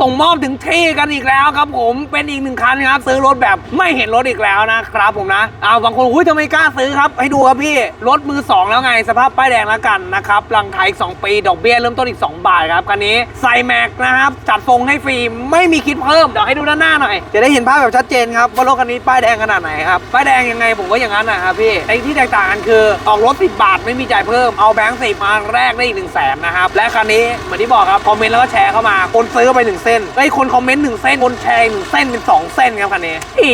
ส่งมอบถึงที่กันอีกแล้วครับผมเป็นอีกหนึ่งคันครับซื้อรถแบบไม่เห็นรถอีกแล้วนะครับผมนะเอาบางคนอุ้ยทำไมกล้าซื้อครับ ให้ดูครับพี่รถมือสองแล้วไง สภาพป้ายแดงแล้วกันนะครับรังไทยอีก 2 ปีดอกเบี้ยเริ่มต้นอีก 2 บาทครับคันนี้ใส่แม็กนะครับจัดทรงให้ฟรีไม่มีคิดเพิ่มเดี๋ยวให้ดูด้านหน้าหน่อยจะได้เห็นภาพแบบชัดเจนครับว่ารถคันนี้ป้ายแดงขนาดไหนครับป้ายแดงยังไงผมก็อย่างนั้นนะครับพี่ไอ้ที่แตกต่างกันคือออกรถ10บาทไม่มีจ่ายเพิ่มเอาแบงค์สิมาแรกได้อีก1นึ่งแสนนะครับและคันนี้เหมือนที่บอกครับคอมเมนต์แล้วก็แชร์เข้ามาคนซื้อไป1เส้นไอ้ยคนคอมเมนต์หนึ่งเส้น คนแชร์หนึ่งเส้นเป็น2เส้นครับคันนี้อี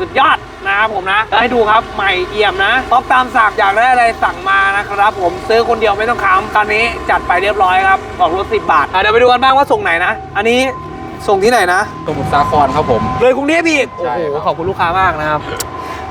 สุดยอดนะครับผมนะ ให้ดูครับใหม่เอี่ยมนะป๊อปตามสั่งอยากได้อะไรสั่งมานะครับผมซื้อคนเดียวไม่ต้องค้ำคันนี้จัดไปเรียบร้อยครับออกรถ10บาทอะเดี๋ยวไปดูกันบ้างว่าส่งไหนนะ อันนี้ส่งที่ไหนนะสมุทรสาครครับผม เลยกรุงเทพอีกใช่โอ้โหครับขอบคุณลูกค้ามากนะครับ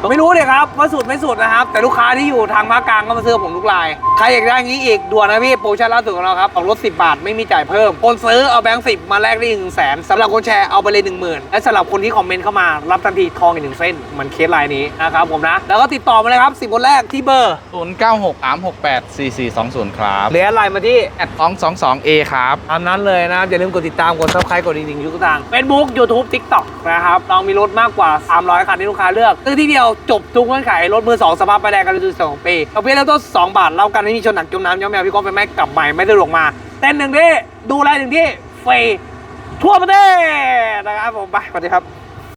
ไม่รู้เลยครับว่าสุดไม่สุดนะครับ แต่ลูกค้าที่อยู่ทางภาคกลางก็มาซื้อกับผมทุกราย ใครอยากได้อย่างนี้อีกด่วนนะพี่โปรโมชั่นล่าสุดของเราครับออกรถ10 บาทไม่มีจ่ายเพิ่ม คนซื้อเอาแบงค์สิมาแลกได้หนึ่งแสนสำหรับคนแชร์เอาไปเลยหนึ่งหมื่นและสำหรับคนที่คอมเมนต์เข้ามารับทันทีทองอีกหนึ่งเส้นเหมือนเคสรายนี้นะครับผมนะแล้วก็ติดต่อมาเลยครับสิบคนแรกที่เบอร์0 9 6 3 6 8 4 4 2 0 ครับเหลืออะไรมาที่แอด2 2 2 A ครับตามนั้นเลยนะครับอย่าลืมกดติดตามกด subscribe กดดิ่งๆทุกทาง Facebook YouTube TikTok นะครับเรามีรถมากกว่า 300คันที่ลูกค้าเลือกซื้อที่เดียวจบทุกเงื่อนไขรถมือสองสภาพไปแดงกันเลยสองปีเอาเพียงแล้วต้น2บาทเล่ากันไม่มีชนหนักจมน้ำย้อมแมวพี่ก้องไปแม็กกลับใหม่ไม่ได้หลงมาเต้นหนึ่งที่ดูแลหนึ่งที่ฟรีทั่วประเทศนะครับผมไปสวัสดีครับ